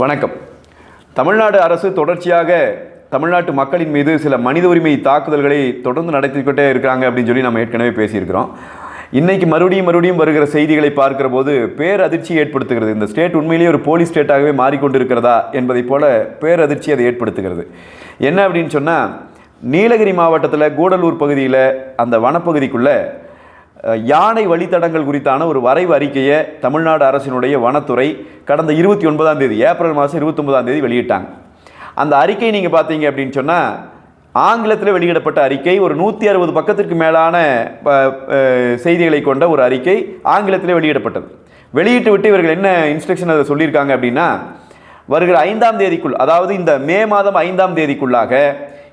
வணக்கம். தமிழ்நாடு அரசு தொடர்ச்சியாக தமிழ்நாட்டு மக்களின் மீது சில மனித உரிமை தாக்குதல்களை தொடர்ந்து நடத்திக்கிட்டே இருக்கிறாங்க அப்படின்னு சொல்லி நம்ம ஏற்கனவே பேசியிருக்கிறோம். இன்றைக்கி மறுபடியும் மறுபடியும் வருகிற செய்திகளை பார்க்கிற போது பேரதிர்ச்சி ஏற்படுத்துகிறது. இந்த ஸ்டேட் உண்மையிலேயே ஒரு போலீஸ் ஸ்டேட்டாகவே மாறிக்கொண்டிருக்கிறதா என்பதை போல பேரதிர்ச்சி அதை ஏற்படுத்துகிறது. என்ன அப்படின்னு சொன்னால் நீலகிரி மாவட்டத்தில் கூடலூர் பகுதியில் அந்த வனப்பகுதிக்குள்ளே யானை வழித்தடங்கள் குறித்தான ஒரு வரைவு அறிக்கையை தமிழ்நாடு அரசினுடைய வனத்துறை கடந்த இருபத்தி ஒன்பதாம் தேதி ஏப்ரல் மாதம் இருபத்தொன்பதாம் தேதி வெளியிட்டாங்க. அந்த அறிக்கை நீங்கள் பார்த்தீங்க அப்படின்னு சொன்னால் ஆங்கிலத்தில் வெளியிடப்பட்ட அறிக்கை ஒரு நூற்றி அறுபது பக்கத்திற்கு மேலான செய்திகளை கொண்ட ஒரு அறிக்கை ஆங்கிலத்தில் வெளியிடப்பட்டது. வெளியிட்டு விட்டு இவர்கள் என்ன இன்ஸ்ட்ரக்ஷன் அதை சொல்லியிருக்காங்க அப்படின்னா வருகிற ஐந்தாம் தேதிக்குள் அதாவது இந்த மே மாதம் ஐந்தாம் தேதிக்குள்ளாக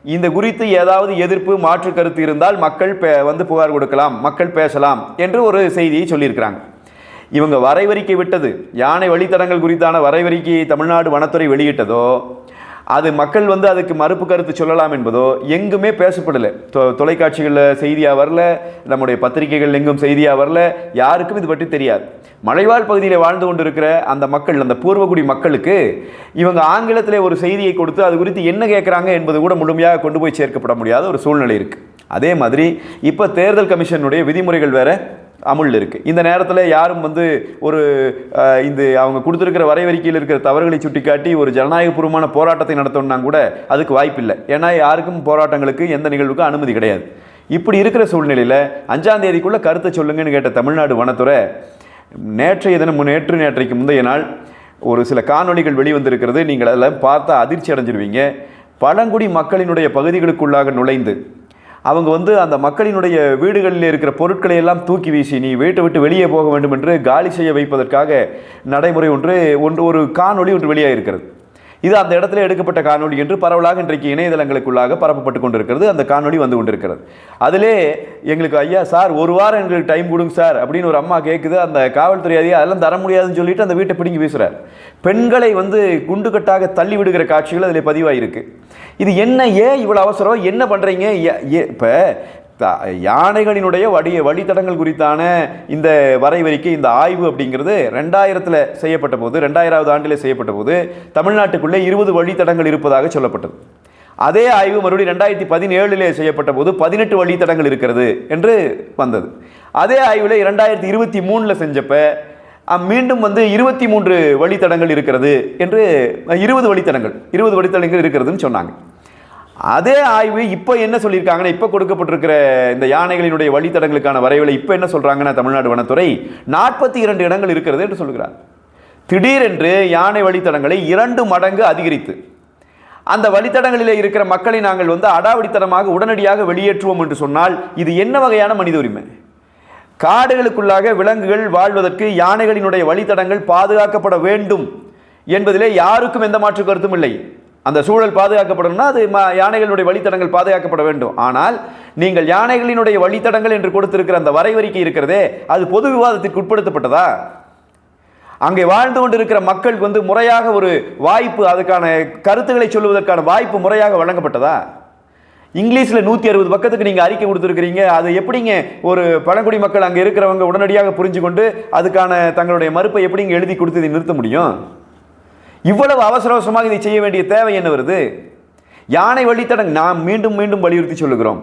இந்த குறித்து ஏதாவது எதிர்ப்பு மாற்று கருத்து இருந்தால் மக்கள் பே- வந்து புகார் கொடுக்கலாம் மக்கள் பேசலாம் என்று ஒரு செய்தியை சொல்லியிருக்கிறாங்க. இவங்க வரைவறிக்கை விட்டது. யானை வழித்தடங்கள் குறித்தான வரைவறிக்கையை தமிழ்நாடு வனத்துறை வெளியிட்டதோ அது மக்கள் வந்து அதுக்கு மறுப்பு கருத்து சொல்லலாம் என்பதோ எங்குமே பேசப்படலை. தொ தொலைக்காட்சிகளில் செய்தியாக வரல நம்முடைய பத்திரிகைகள் எங்கும் செய்தியாக வரல யாருக்கும் இது பற்றி தெரியாது. மலைவாழ் பகுதியில் வாழ்ந்து கொண்டிருக்கிற அந்த மக்கள் அந்த பூர்வகுடி மக்களுக்கு இவங்க ஆங்கிலத்தில் ஒரு செய்தியை கொடுத்து அது குறித்து என்ன கேட்குறாங்க என்பது கூட முழுமையாக கொண்டு போய் சேர்க்கப்பட முடியாத ஒரு சூழ்நிலை இருக்குது அதே மாதிரி இப்போ தேர்தல் கமிஷனுடைய விதிமுறைகள் வேறு அமுல்ல இருக்குது இந்த நேரத்தில் யாரும் வந்து ஒரு இந்த அவங்க கொடுத்துருக்கிற வரைவறிக்கையில் இருக்கிற தவறுகளை சுட்டிக்காட்டி ஒரு ஜனநாயகபூர்வமான போராட்டத்தை நடத்தணும்னா கூட அதுக்கு வாய்ப்பில்லை ஏன்னா யாருக்கும் போராட்டங்களுக்கு எந்த நிகழ்வுக்கும் அனுமதி கிடையாது. இப்படி இருக்கிற சூழ்நிலையில் அஞ்சாம் தேதிக்குள்ளே கருத்தை சொல்லுங்கன்னு கேட்ட தமிழ்நாடு வனத்துறை நேற்றைய தினம் நேற்று நேற்றைக்கு முந்தைய நாள் ஒரு சில காணொளிகள் வெளிவந்திருக்கிறது. நீங்கள் அதில் பார்த்தா அதிர்ச்சி அடைஞ்சிருவீங்க. பழங்குடி மக்களினுடைய பகுதிகளுக்குள்ளாக நுழைந்து அவங்க வந்து அந்த மக்களினுடைய வீடுகளில் இருக்கிற பொருட்களை எல்லாம் தூக்கி வீசி நீ வீட்டை விட்டு வெளியே போக வேண்டும் என்று காலி செய்ய வைப்பதற்காக நடைமுறை ஒன்று ஒன்று ஒரு காணொளி ஒன்று வெளியாக இருக்கிறது இது அந்த இடத்துல எடுக்கப்பட்ட காணொலி என்று பரவலாக இன்றைக்கு இணையதளங்களுக்குள்ளாக பரப்பப்பட்டு கொண்டிருக்கிறது. அந்த காணொலி வந்து கொண்டிருக்கிறது. அதிலே எங்களுக்கு ஐயா சார் ஒரு வாரம் எங்களுக்கு டைம் கொடுங்க சார் அப்படின்னு ஒரு அம்மா கேட்குது அந்த காவல்துறை அதிகாரி அதெல்லாம் தர முடியாதுன்னு சொல்லிட்டு அந்த வீட்டை பிடிங்கி வீசுறார். பெண்களை வந்து குண்டுக்கட்டாக தள்ளி விடுகிற காட்சிகள் அதில் பதிவாயிருக்கு. இது என்ன ஏன் இவ்வளோ அவசரம்? என்ன பண்ணுறீங்க இப்போ யானைகளினுடைய வடி வழித்தடங்கள் குறித்தான இந்த வரைவறிக்கை இந்த ஆய்வு அப்படிங்கிறது ரெண்டாயிரத்தில் செய்யப்பட்ட போது ரெண்டாயிராவது ஆண்டிலே செய்யப்பட்ட போது தமிழ்நாட்டுக்குள்ளே இருபது வழித்தடங்கள் இருப்பதாக சொல்லப்பட்டது. அதே ஆய்வு மறுபடியும் ரெண்டாயிரத்தி பதினேழுலே செய்யப்பட்ட போது பதினெட்டு வழித்தடங்கள் இருக்கிறது என்று வந்தது. அதே ஆய்வில் இரண்டாயிரத்தி இருபத்தி மூணில் செஞ்சப்ப மீண்டும் வந்து இருபத்தி மூன்று வழித்தடங்கள் இருக்கிறது என்று இருபது வழித்தடங்கள் இருபது வழித்தடங்கள் இருக்கிறதுன்னு சொன்னாங்க. அதே ஆய்வு இப்போ என்ன சொல்லியிருக்காங்கன்னா இப்போ கொடுக்கப்பட்டிருக்கிற இந்த யானைகளினுடைய வழித்தடங்களுக்கான வரைவில் இப்போ என்ன சொல்கிறாங்கன்னா தமிழ்நாடு வனத்துறை நாற்பத்தி இரண்டு இடங்கள் இருக்கிறது என்று சொல்கிறார் திடீரென்று யானை வழித்தடங்களை இரண்டு மடங்கு அதிகரித்து அந்த வழித்தடங்களில் இருக்கிற மக்களை நாங்கள் வந்து அடாவடித்தனமாக உடனடியாக வெளியேற்றுவோம் என்று சொன்னால் இது என்ன வகையான மனித உரிமை? காடுகளுக்குள்ளாக விலங்குகள் வாழ்வதற்கு யானைகளினுடைய வழித்தடங்கள் பாதுகாக்கப்பட வேண்டும் என்பதிலே யாருக்கும் எந்த மாற்று கருத்தும் இல்லை. அந்த சூழல் பாதுகாக்கப்படணும்னா அது ம- யானைகளுடைய வழித்தடங்கள் பாதுகாக்கப்பட வேண்டும். ஆனால் நீங்கள் யானைகளினுடைய வழித்தடங்கள் என்று கொடுத்திருக்கிற அந்த வரைவறிக்கை இருக்கிறதே அது பொது விவாதத்திற்கு உட்படுத்தப்பட்டதா? அங்கே வாழ்ந்து கொண்டிருக்கிற மக்களுக்கு வந்து முறையாக ஒரு வாய்ப்பு அதுக்கான கருத்துக்களை சொல்லுவதற்கான வாய்ப்பு முறையாக வழங்கப்பட்டதா? இங்கிலீஷில் நூற்றி அறுபது பக்கத்துக்கு நீங்கள் அறிக்கை கொடுத்துருக்கிறீங்க. அது எப்படிங்க ஒரு பழங்குடி மக்கள் அங்கே இருக்கிறவங்க உடனடியாக புரிஞ்சு கொண்டு அதுக்கான தங்களுடைய மறுப்பை எப்படிங்க எழுதி கொடுத்து நிறுத்த முடியும்? இவ்வளவு அவசர அவசரமாக இதை செய்ய வேண்டிய தேவை என்ன வருது? யானை வழித்தடங் நாம் மீண்டும் மீண்டும் வலியுறுத்தி சொல்லுகிறோம்.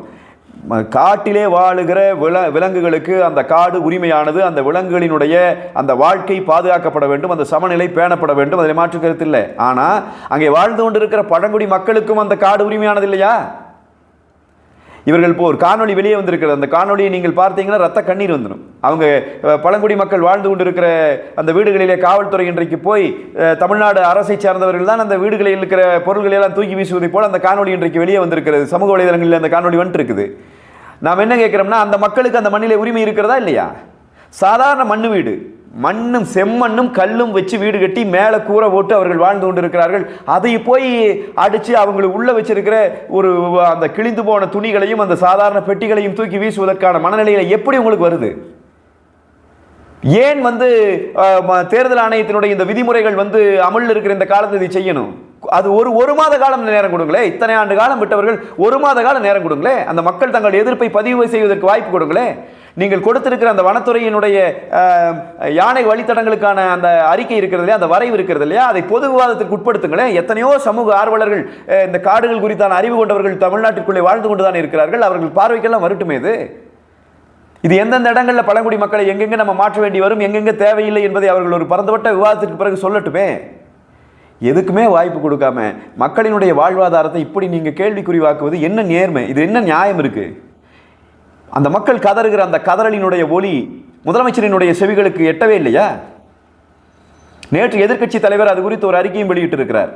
காட்டிலே வாழுகிற வில விலங்குகளுக்கு அந்த காடு உரிமையானது அந்த விலங்குகளினுடைய அந்த வாழ்க்கை பாதுகாக்கப்பட வேண்டும் அந்த சமநிலை பேணப்பட வேண்டும் அதில் மாற்று கருத்து இல்லை. ஆனால் அங்கே வாழ்ந்து கொண்டிருக்கிற பழங்குடி மக்களுக்கும் அந்த காடு உரிமையானது இல்லையா? இவர்கள் இப்போ ஒரு காணொளி வெளியே வந்திருக்கிறது. அந்த காணொலியை நீங்கள் பார்த்தீங்கன்னா ரத்த கண்ணீர் வந்துடும். அவங்க பழங்குடி மக்கள் வாழ்ந்து கொண்டிருக்கிற அந்த வீடுகளிலே காவல்துறை இன்றைக்கு போய் தமிழ்நாடு அரசை சார்ந்தவர்கள் தான் அந்த வீடுகளில் இருக்கிற பொருள்களை எல்லாம் தூக்கி வீசுவதை போல அந்த காணொலி இன்றைக்கு வெளியே வந்திருக்கிறது. சமூக வலைதளங்களில் அந்த காணொலி வந்துட்டு இருக்குது நாம் என்ன கேட்குறோம்னா அந்த மக்களுக்கு அந்த மண்ணிலே உரிமை இருக்கிறதா இல்லையா? சாதாரண மண்ணு வீடு. மண்ணும் செம்மண்ணும் கல்லும் வச்சு வீடு கட்டி மேலே கூரை போட்டு அவர்கள் வாழ்ந்து கொண்டிருக்கிறார்கள். அதை போய் அடித்து அவங்களுக்கு உள்ளே வச்சிருக்கிற ஒரு அந்த கிழிந்து போன துணிகளையும் அந்த சாதாரண பெட்டிகளையும் தூக்கி வீசுவதற்கான மனநிலையில் எப்படி உங்களுக்கு வருது? ஏன் வந்து தேர்தல் ஆணையத்தினுடைய இந்த விதிமுறைகள் வந்து அமலில் இருக்கிற இந்த காலத்தில் இதை செய்யணும்? அது ஒரு ஒரு மாத காலம் நேரம் கொடுங்களே இத்தனை ஆண்டு காலம் விட்டவர்கள் ஒரு மாத காலம் நேரம் கொடுங்களே அந்த மக்கள் தங்கள் எதிர்ப்பை பதிவு செய்வதற்கு வாய்ப்பு கொடுங்களேன். நீங்கள் கொடுத்திருக்கிற அந்த வனத்துறையினுடைய யானை வழித்தடங்களுக்கான அந்த அறிக்கை இருக்கிறது இல்லையா? அந்த வரைவு இருக்கிறது இல்லையா? அதை பொது விவாதத்திற்கு உட்படுத்துங்களேன். எத்தனையோ சமூக ஆர்வலர்கள் இந்த காடுகள் குறித்தான அறிவு கொண்டவர்கள் தமிழ்நாட்டிற்குள்ளே வாழ்ந்து கொண்டுதான் இருக்கிறார்கள். அவர்கள் பார்வைக்கெல்லாம் வரட்டுமே இது? இது எந்தெந்த இடங்களில் பழங்குடி மக்களை எங்கெங்க நம்ம மாற்ற வேண்டி வரும் எங்கெங்கே தேவையில்லை என்பதை அவர்கள் ஒரு பறந்துபட்ட விவாதத்திற்கு பிறகு சொல்லட்டுமே? எதுக்குமே வாய்ப்பு கொடுக்காம மக்களினுடைய வாழ்வாதாரத்தை இப்படி நீங்கள் கேள்விக்குறிவாக்குவது என்ன நேர்மை? இது என்ன நியாயம் இருக்குது அந்த மக்கள் கதறுகிற அந்த கதறலினுடைய ஒலி முதலமைச்சரினுடைய செவிகளுக்கு எட்டவே இல்லையா? நேற்று எதிர்க்கட்சி தலைவர் அது குறித்து ஒரு அறிக்கையும் வெளியிட்டிருக்கிறார்.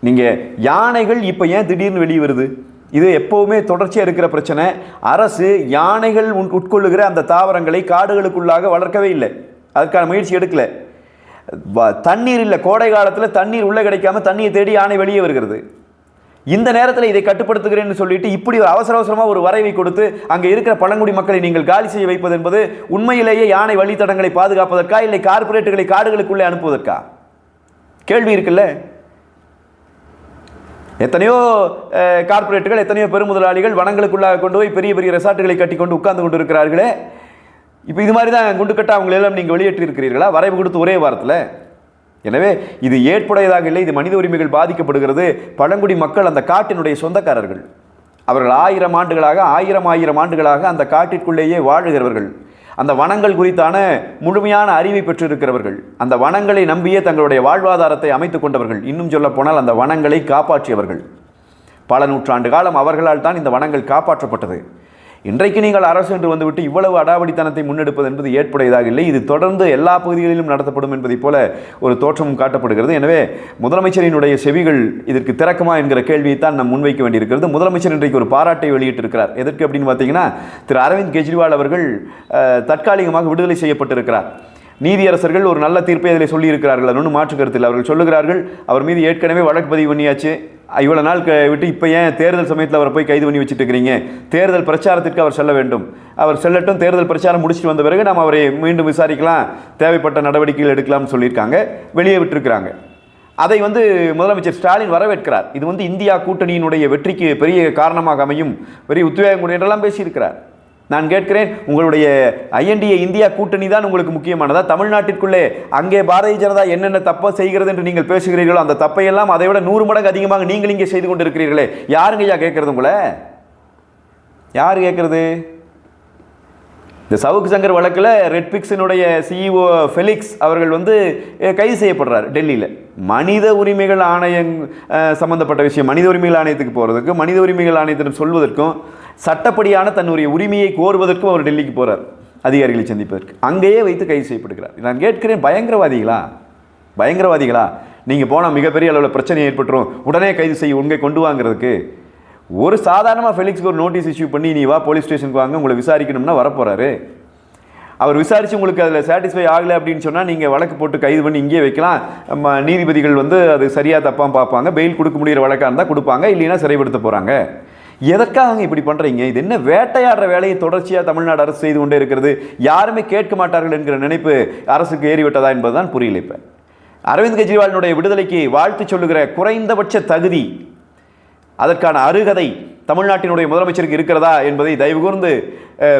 நீங்கள் யானைகள் இப்போ ஏன் திடீர்னு வெளியே வருது இது எப்போவுமே தொடர்ச்சியாக இருக்கிற பிரச்சனை. அரசு யானைகள் உன் உட்கொள்ளுகிற அந்த தாவரங்களை காடுகளுக்குள்ளாக வளர்க்கவே இல்லை. அதுக்கான முயற்சி எடுக்கல. வ- தண்ணீர் இல்லை. கோடை காலத்தில் தண்ணீர் உள்ளே கிடைக்காம தண்ணியை தேடி யானை வெளியே வருகிறது. இந்த நேரத்தில் இதை கட்டுப்படுத்துகிறேன்னு சொல்லிட்டு இப்படி ஒரு அவசர அவசரமாக ஒரு வரைவை கொடுத்து அங்கே இருக்கிற பழங்குடி மக்களை நீங்கள் காலி செய்ய வைப்பது என்பது உண்மையிலேயே யானை வழித்தடங்களை பாதுகாப்பதற்கா இல்லை கார்ப்பரேட்டுகளை காடுகளுக்குள்ளே அனுப்புவதற்கா? கேள்வி இருக்குல்ல? எத்தனையோ கார்பரேட்டுகள் கார்ப்பரேட்டுகள் எத்தனையோ பெருமுதலாளிகள் வனங்களுக்குள்ளாக கொண்டு போய் பெரிய பெரிய ரெசார்ட்டுகளை கட்டி கொண்டு உட்கார்ந்து கொண்டு இருக்கிறார்களே இப்போ இது மாதிரி தான் குண்டு அவங்களெல்லாம் நீங்கள் வெளியேற்றிருக்கிறீர்களா வரைவு கொடுத்து ஒரே வாரத்தில்? எனவே இது ஏற்புடையதாக இல்லை இது மனித உரிமைகள் பாதிக்கப்படுகிறது. பழங்குடி மக்கள் அந்த காட்டினுடைய சொந்தக்காரர்கள். அவர்கள் ஆயிரம் ஆண்டுகளாக ஆயிரம் ஆயிரம் ஆண்டுகளாக அந்த காட்டிற்குள்ளேயே வாழுகிறவர்கள். அந்த வனங்கள் குறித்தான முழுமையான அறிவை பெற்றிருக்கிறவர்கள். அந்த வனங்களை நம்பியே தங்களுடைய வாழ்வாதாரத்தை அமைத்துக் கொண்டவர்கள். இன்னும் சொல்ல போனால் அந்த வனங்களை காப்பாற்றியவர்கள். பல நூற்றாண்டு காலம் அவர்களால் தான் இந்த வனங்கள் காப்பாற்றப்பட்டது. இன்றைக்கு நீங்கள் அரசு என்று வந்துவிட்டு இவ்வளவு அடாவடித்தனத்தை முன்னெடுப்பது என்பது ஏற்புடையதாக இல்லை. இது தொடர்ந்து எல்லா பகுதிகளிலும் நடத்தப்படும் என்பதைப் போல ஒரு தோற்றமும் காட்டப்படுகிறது. எனவே முதலமைச்சரினுடைய செவிகள் இதற்கு திறக்குமா என்கிற கேள்வியைத்தான் நாம் முன்வைக்க வேண்டியிருக்கிறது. முதலமைச்சர் இன்றைக்கு ஒரு பாராட்டை வெளியிட்டிருக்கிறார். எதற்கு அப்படின்னு பார்த்தீங்கன்னா திரு அரவிந்த் கெஜ்ரிவால் அவர்கள் தற்காலிகமாக விடுதலை செய்யப்பட்டிருக்கிறார். நீதியரசர்கள் ஒரு நல்ல தீர்ப்பை அதில் சொல்லியிருக்கிறார்கள். அது ஒன்றும் மாற்று கருத்தில் அவர்கள் சொல்லுகிறார்கள் அவர் மீது ஏற்கனவே வழக்கு பதிவு பண்ணியாச்சு. இவ்வளோ நாள் க- விட்டு இப்போ ஏன் தேர்தல் சமயத்தில் அவரை போய் கைது பண்ணி வச்சுட்டு இருக்கிறீங்க தேர்தல் பிரச்சாரத்திற்கு அவர் செல்ல வேண்டும். அவர் செல்லட்டும் தேர்தல் பிரச்சாரம் முடிச்சுட்டு வந்த பிறகு நாம் அவரை மீண்டும் விசாரிக்கலாம் தேவைப்பட்ட நடவடிக்கைகள் எடுக்கலாம்னு சொல்லியிருக்காங்க வெளியே விட்டுருக்கிறாங்க. அதை வந்து முதலமைச்சர் ஸ்டாலின் வரவேற்கிறார். இது வந்து இந்தியா கூட்டணியினுடைய வெற்றிக்கு பெரிய காரணமாக அமையும். பெரிய உத்வேகம் என்றெல்லாம் பேசியிருக்கிறார். நான் கேட்கிறேன் உங்களுடைய ஐஎன்டிஏ இந்தியா கூட்டணி தான் உங்களுக்கு முக்கியமானதா? தமிழ்நாட்டிற்குள்ளே அங்கே பாரதிய ஜனதா என்னென்ன தப்பை செய்கிறது என்று நீங்கள் பேசுகிறீர்களோ அந்த தப்பையெல்லாம் அதை விட நூறு மடங்கு அதிகமாக நீங்கள் இங்கே செய்து கொண்டிருக்கிறீர்களே. யாருங்க ஐயா கேட்கறது உங்களை? யார் கேட்கறது? இந்த சவுக்கு சங்கர் வழக்கில் ரெட்பிக்ஸினுடைய சிஇஓ ஃபெலிக்ஸ் அவர்கள் வந்து கைது செய்யப்படுறார் டெல்லியில். மனித உரிமைகள் ஆணையம் சம்மந்தப்பட்ட சம்பந்தப்பட்ட விஷயம். மனித உரிமைகள் ஆணையத்துக்கு போகிறதுக்கும் மனித உரிமைகள் ஆணையத்திடம் சொல்வதற்கும் சட்டப்படியான தன்னுடைய உரிமையை கோருவதற்கும் அவர் டெல்லிக்கு போகிறார் அதிகாரிகளை சந்திப்பதற்கு. அங்கேயே வைத்து கைது செய்யப்படுகிறார். நான் கேட்கிறேன் பயங்கரவாதிகளா? பயங்கரவாதிகளா? நீங்கள் போனால் மிகப்பெரிய அளவில் பிரச்சனை ஏற்பட்டுரும். உடனே கைது செய்ய உங்கள் கொண்டு வாங்குறதுக்கு. ஒரு சாதாரணமாக ஃபெலிக்ஸ்க்கு ஒரு நோட்டீஸ் இஷ்யூ பண்ணி நீ வா போலீஸ் ஸ்டேஷனுக்கு வாங்க உங்களை விசாரிக்கணும்னா வரப்போகிறாரு அவர் விசாரித்து உங்களுக்கு அதில் சாட்டிஸ்ஃபை ஆகலை அப்படின்னு சொன்னால் நீங்கள் வழக்கு போட்டு கைது பண்ணி இங்கேயே வைக்கலாம். நம்ம நீதிபதிகள் வந்து அது சரியாக தப்பாக பார்ப்பாங்க. பெயில் கொடுக்க முடியிற வழக்காக இருந்தால் கொடுப்பாங்க. இல்லைன்னா சிறைப்படுத்த போகிறாங்க எதற்காக இப்படி பண்ணுறீங்க இது என்ன வேட்டையாடுற வேலையை தொடர்ச்சியாக தமிழ்நாடு அரசு செய்து கொண்டே இருக்கிறது? யாருமே கேட்க மாட்டார்கள் என்கிற நினைப்பு அரசுக்கு ஏறிவிட்டதா என்பதுதான் புரியல இப்போ. அரவிந்த் கெஜ்ரிவாலினுடைய விடுதலைக்கு வாழ்த்து சொல்லுகிற குறைந்தபட்ச தகுதி அதற்கான அருகதை தமிழ்நாட்டினுடைய முதலமைச்சருக்கு இருக்கிறதா என்பதை தயவு கூர்ந்து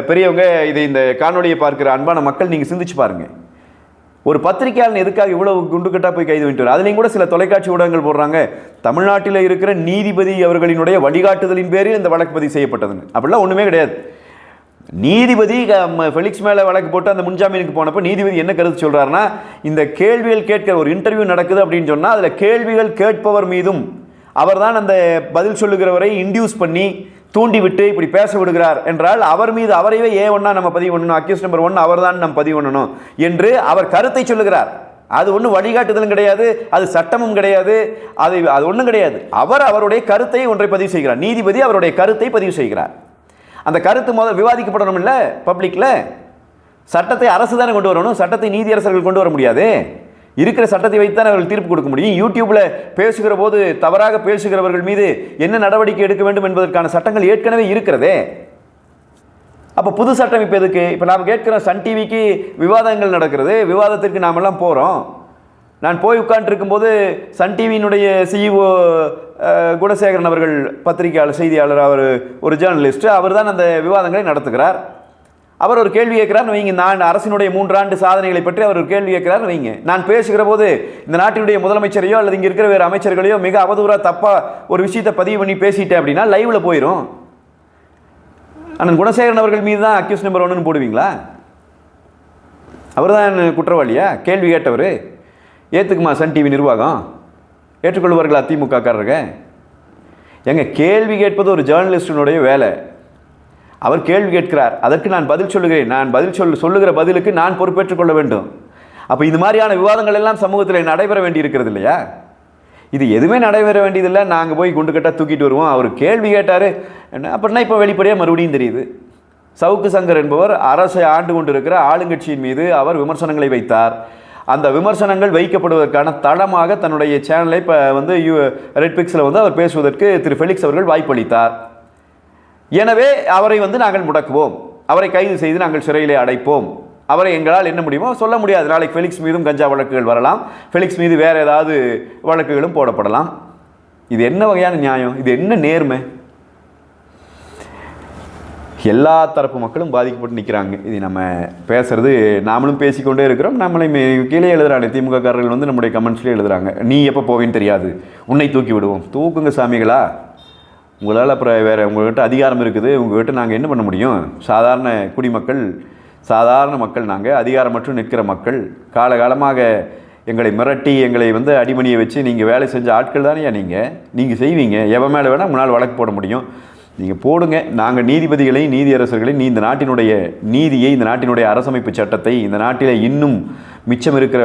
பெரியவங்க இதை இந்த காணொலியை பார்க்கிற அன்பான மக்கள் நீங்கள் சிந்திச்சு பாருங்கள் ஒரு பத்திரிகையாளன் எதுக்காக இவ்வளவு குண்டுக்கட்டாக போய் கைது பண்ணிட்டு அதுலேயும் கூட சில தொலைக்காட்சி ஊடகங்கள் போடுறாங்க. தமிழ்நாட்டில் இருக்கிற நீதிபதி அவர்களினுடைய வழிகாட்டுதலின் பேரில் இந்த வழக்கு பதிவு செய்யப்பட்டதுன்னு. அப்படிலாம் ஒன்றுமே கிடையாது. நீதிபதி ஃபெலிக்ஸ் மேலே வழக்கு போட்டு அந்த முன்ஜாமீனுக்கு போனப்போ நீதிபதி என்ன கருத்து சொல்கிறாருன்னா இந்த கேள்விகள் கேட்கிற ஒரு இன்டர்வியூ நடக்குது அப்படின்னு சொன்னால் அதில் கேள்விகள் கேட்பவர் மீதும் அவர்தான் அந்த பதில் சொல்லுகிறவரை இன்டியூஸ் பண்ணி தூண்டிவிட்டு இப்படி பேச விடுகிறார் என்றால் அவர் மீது அவரையே ஏ ஒன்னா நம்ம பதிவு பண்ணணும் அக்யூஸ் நம்பர் ஒன் அவர் தான் நம்ம பதிவு பண்ணணும் என்று அவர் கருத்தை சொல்லுகிறார். அது ஒன்றும் வழிகாட்டுதலும் கிடையாது அது சட்டமும் கிடையாது அது அது ஒன்றும் கிடையாது. அவர் அவருடைய கருத்தை ஒன்றை பதிவு செய்கிறார். நீதிபதி அவருடைய கருத்தை பதிவு செய்கிறார். அந்த கருத்து முதல் விவாதிக்கப்படணும் இல்லை பப்ளிக்கில் சட்டத்தை அரசு தானே கொண்டு வரணும் சட்டத்தை நீதியரசர்கள் கொண்டு வர முடியாது? இருக்கிற சட்டத்தை வைத்தான் அவர்கள் தீர்ப்பு கொடுக்க முடியும். யூடியூப்ல பேசுகிற போது தவறாக பேசுகிறவர்கள் மீது என்ன நடவடிக்கை எடுக்க வேண்டும் என்பதற்கான சட்டங்கள் ஏற்கனவே இருக்கிறதே. அப்போ புது சட்டம் இப்போ எதுக்கு? இப்போ நாம் கேட்குறோம் சன் டிவிக்கு விவாதங்கள் நடக்கிறது. விவாதத்திற்கு நாமெல்லாம் போகிறோம் நான் போய் உட்காந்துருக்கும் போது சன் டிவியினுடைய சிஇஓ குணசேகரன் அவர்கள் பத்திரிகையாளர் செய்தியாளர் அவர் ஒரு ஜேர்னலிஸ்ட் அவர் தான் அந்த விவாதங்களை நடத்துகிறார். அவர் ஒரு கேள்வி கேட்கிறார்னு வைங்க நான் அரசினுடைய மூன்றாண்டு சாதனைகளை பற்றி அவர் ஒரு கேள்வி கேட்கிறார்னு வைங்க நான் பேசுகிற போது இந்த நாட்டினுடைய முதலமைச்சரையோ அல்லது இங்கே இருக்கிற வேறு அமைச்சர்களையோ மிக அவதூறாக தப்பாக ஒரு விஷயத்தை பதிவு பண்ணி பேசிட்டேன் அப்படின்னா லைவில் போயிடும் அண்ணன் குணசேகரன் அவர்கள் மீது தான் அக்யூஸ் நம்பர் ஒன்றுன்னு போடுவீங்களா? அவர் தான் குற்றவாளியா? கேள்வி கேட்டவர். ஏற்றுக்குமா சன் டிவி நிர்வாகம்? ஏற்றுக்கொள்வார்களா திமுக காரருங்க ஏங்க கேள்வி கேட்பது ஒரு ஜேர்னலிஸ்டினுடைய வேலை. அவர் கேள்வி கேட்கிறார். அதற்கு நான் பதில் சொல்லுகிறேன். நான் பதில் சொல் சொல்லுகிற பதிலுக்கு நான் பொறுப்பேற்றுக் கொள்ள வேண்டும். அப்போ இது மாதிரியான விவாதங்கள் எல்லாம் சமூகத்தில் நடைபெற வேண்டி இருக்கிறது இல்லையா? இது எதுவுமே நடைபெற வேண்டியதில்லை. நாங்கள் போய் குண்டு கட்டா தூக்கிட்டு வருவோம். அவர் கேள்வி கேட்டார். என்ன? அப்படின்னா இப்போ வெளிப்படையாக மறுபடியும் தெரியுது. சவுக்கு சங்கர் என்பவர் அரசை ஆண்டு கொண்டிருக்கிற ஆளுங்கட்சியின் மீது அவர் விமர்சனங்களை வைத்தார். அந்த விமர்சனங்கள் வைக்கப்படுவதற்கான தளமாக தன்னுடைய சேனலை இப்போ வந்து யூ ரெட் பிக்ஸில் வந்து அவர் பேசுவதற்கு திரு ஃபெலிக்ஸ் அவர்கள் வாய்ப்பளித்தார். எனவே அவரை வந்து நாங்கள் முடக்குவோம். அவரை கைது செய்து நாங்கள் சிறையிலே அடைப்போம். அவரை எங்களால் என்ன முடியுமோ சொல்ல முடியாது. நாளைக்கு ஃபெலிக்ஸ் மீதும் கஞ்சா வழக்குகள் வரலாம். ஃபெலிக்ஸ் மீது வேறு ஏதாவது வழக்குகளும் போடப்படலாம். இது என்ன வகையான நியாயம்? இது என்ன நேர்மை? எல்லா தரப்பு மக்களும் பாதிக்கப்பட்டு நிற்கிறாங்க இது நம்ம பேசுறது நாமளும் பேசிக்கொண்டே இருக்கிறோம். நம்மளை கீழே எழுதுறாங்க. திமுக காரர்கள் வந்து நம்முடைய கமெண்ட்ஸ்லேயே எழுதுறாங்க. நீ எப்போ போவேன்னு தெரியாது. உன்னை தூக்கி விடுவோம். தூக்குங்க சாமிகளா. உங்களால் அப்புறம் வேறு உங்கள்கிட்ட அதிகாரம் இருக்குது. உங்கள்கிட்ட நாங்கள் என்ன பண்ண முடியும்? சாதாரண குடிமக்கள் சாதாரண மக்கள் நாங்கள் அதிகாரமற்று நிற்கிற மக்கள் காலகாலமாக எங்களை மிரட்டி எங்களை வந்து அடிமணியை வச்சு நீங்கள் வேலை செஞ்ச ஆட்கள் தானேயா நீங்கள் நீங்கள் செய்வீங்க. எவன் மேலே வேணால் உங்களால் வழக்கு போட முடியும். நீங்கள் போடுங்க. நாங்கள் நீதிபதிகளையும் நீதியரசர்களையும் நீ இந்த நாட்டினுடைய நீதியை இந்த நாட்டினுடைய அரசமைப்பு சட்டத்தை இந்த நாட்டில் இன்னும் மிச்சம் இருக்கிற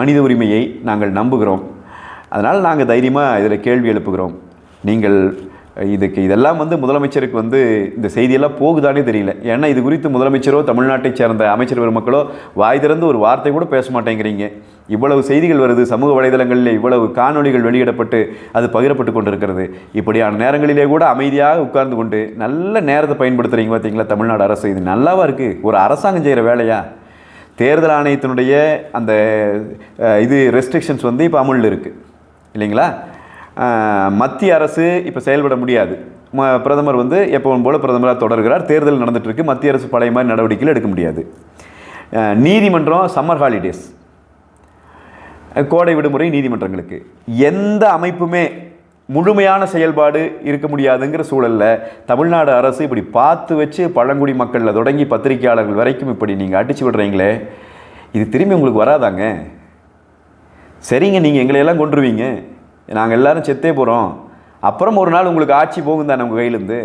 மனித உரிமையை நாங்கள் நம்புகிறோம். அதனால் நாங்கள் தைரியமாக இதில் கேள்வி எழுப்புகிறோம். நீங்கள் இதுக்கு இதெல்லாம் வந்து முதலமைச்சருக்கு வந்து இந்த செய்தியெல்லாம் போகுதானே தெரியல. ஏன்னா இது குறித்து முதலமைச்சரோ தமிழ்நாட்டைச் சேர்ந்த அமைச்சர் பெருமக்களோ வாய் திறந்து ஒரு வார்த்தை கூட பேச மாட்டேங்கிறீங்க. இவ்வளவு செய்திகள் வருது சமூக வலைதளங்களில் இவ்வளவு காணொளிகள் வெளியிடப்பட்டு அது பகிரப்பட்டு கொண்டிருக்கிறது. இப்படியான நேரங்களிலே கூட அமைதியாக உட்கார்ந்து கொண்டு நல்ல நேரத்தை பயன்படுத்துகிறீங்க பார்த்தீங்களா தமிழ்நாடு அரசு? இது நல்லாவா இருக்குது ஒரு அரசாங்கம் செய்கிற வேலையா? தேர்தல் ஆணையத்தினுடைய அந்த இது ரெஸ்ட்ரிக்ஷன்ஸ் வந்து இப்போ அமுலில் இருக்குது இல்லைங்களா? மத்திய அரசு இப்போ செயல்பட முடியாது. ம- பிரதமர் வந்து எப்பவும் போல பிரதமராக தொடர்கிறார். தேர்தல் நடந்துட்டுருக்கு. மத்திய அரசு பழைய மாதிரி நடவடிக்கைகள் எடுக்க முடியாது. நீதிமன்றம் சம்மர் ஹாலிடேஸ். கோடை விடுமுறை நீதிமன்றங்களுக்கு. எந்த அமைப்புமே முழுமையான செயல்பாடு இருக்க முடியாதுங்கிற சூழலில் தமிழ்நாடு அரசு இப்படி பார்த்து வச்சு பழங்குடி மக்களில் தொடங்கி பத்திரிகையாளர்கள் வரைக்கும் இப்படி நீங்கள் அடிச்சு விடுறீங்களே இது திரும்பி உங்களுக்கு வராதாங்க? சரிங்க நீங்கள் எங்களையெல்லாம் கொண்டுருவீங்க நாங்கள் எல்லாரும் செத்தே போகிறோம் அப்புறம் ஒரு நாள் உங்களுக்கு ஆட்சி போகும் தானே உங்கள் கையிலேருந்து?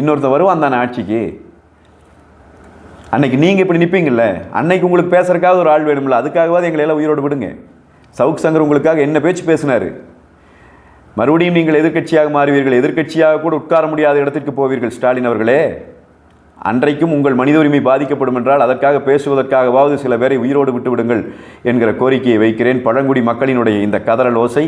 இன்னொருத்தன் வருவான் தானே ஆட்சிக்கு? அன்னைக்கு நீங்கள் இப்படி நிற்பீங்கள்ல அன்னைக்கு உங்களுக்கு பேசுறதுக்காக ஒரு ஆள் வேணும்ல? அதுக்காகவாது எங்களை எல்லாம் உயிரோடு விடுங்க. சவுக் சங்கர் உங்களுக்காக என்ன பேச்சு பேசினார்? மறுபடியும் நீங்கள் எதிர்க்கட்சியாக மாறுவீர்கள். எதிர்க்கட்சியாக கூட உட்கார முடியாத இடத்திற்கு போவீர்கள் ஸ்டாலின் அவர்களே. அன்றைக்கும் உங்கள் மனித உரிமை பாதிக்கப்படும் என்றால் அதற்காக பேசுவதற்காகவாவது சில பேரை உயிரோடு விட்டு விடுங்கள் என்கிற கோரிக்கையை வைக்கிறேன். பழங்குடி மக்களினுடைய இந்த கதறல் ஓசை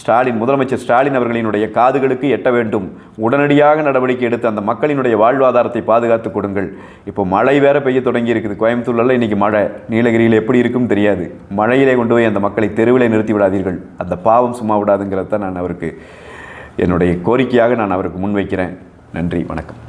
ஸ்டாலின் முதலமைச்சர் ஸ்டாலின் அவர்களினுடைய காதுகளுக்கு எட்ட வேண்டும். உடனடியாக நடவடிக்கை எடுத்து அந்த மக்களினுடைய வாழ்வாதாரத்தை பாதுகாத்து கொடுங்கள். இப்போ மழை வேற பெய்ய தொடங்கி இருக்குது கோயம்புத்தூர்ல இன்னைக்கு மழை. நீலகிரியில் எப்படி இருக்கும் தெரியாது. மழையிலே கொண்டு போய் அந்த மக்களை தெருவில் நிறுத்தி விடாதீர்கள். அந்த பாவம் சும்மா விடாதுங்கிறத நான் அவருக்கு என்னுடைய கோரிக்கையாக நான் அவருக்கு முன்வைக்கிறேன். நன்றி. வணக்கம்.